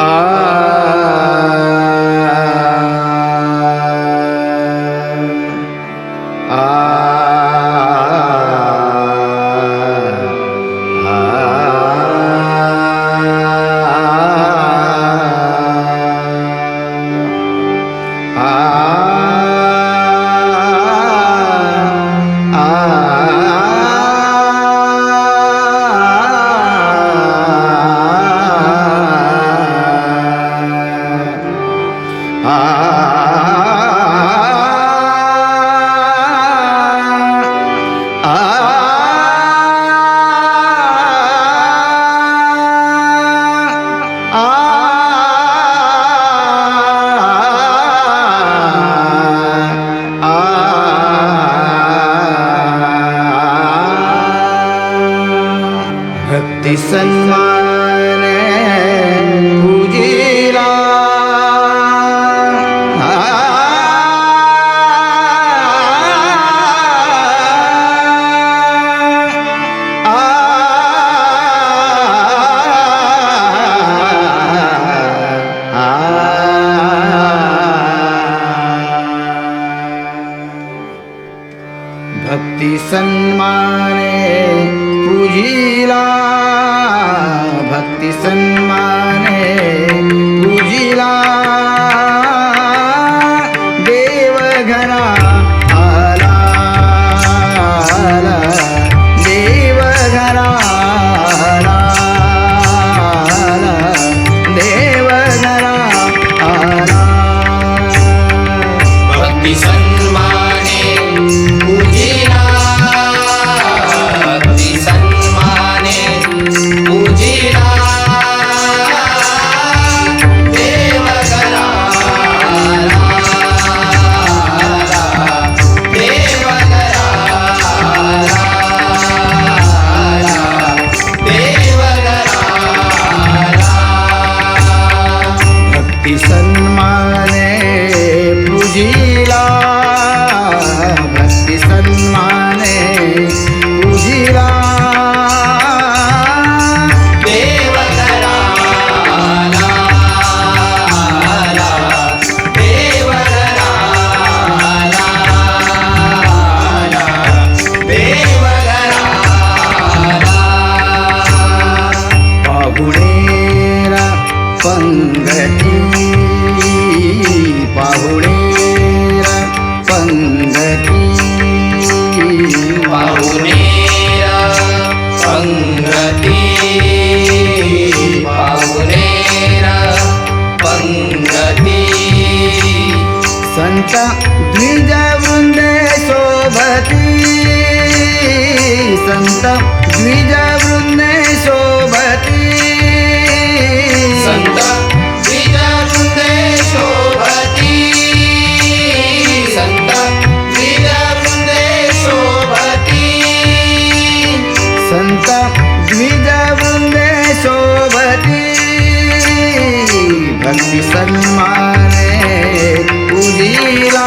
Ah. রে સન્માને પૂજી माहुडेरा पंगती माहुडेरा पंगती माहुडेरा पंगती संत द्विजवृंद शोभती संत द्विजवृंद शोभती सन्माने उदिला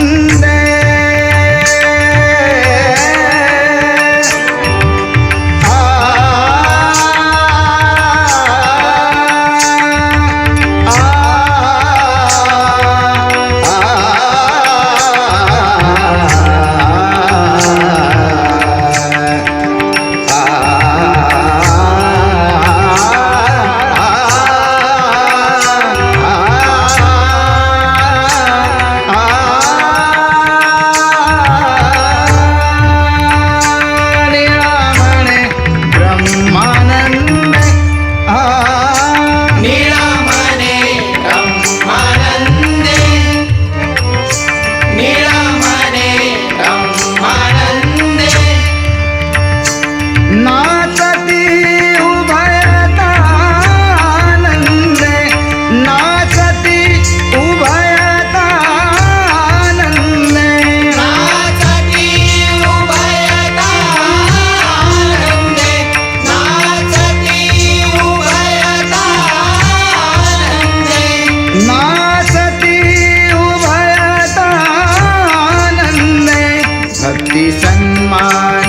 send my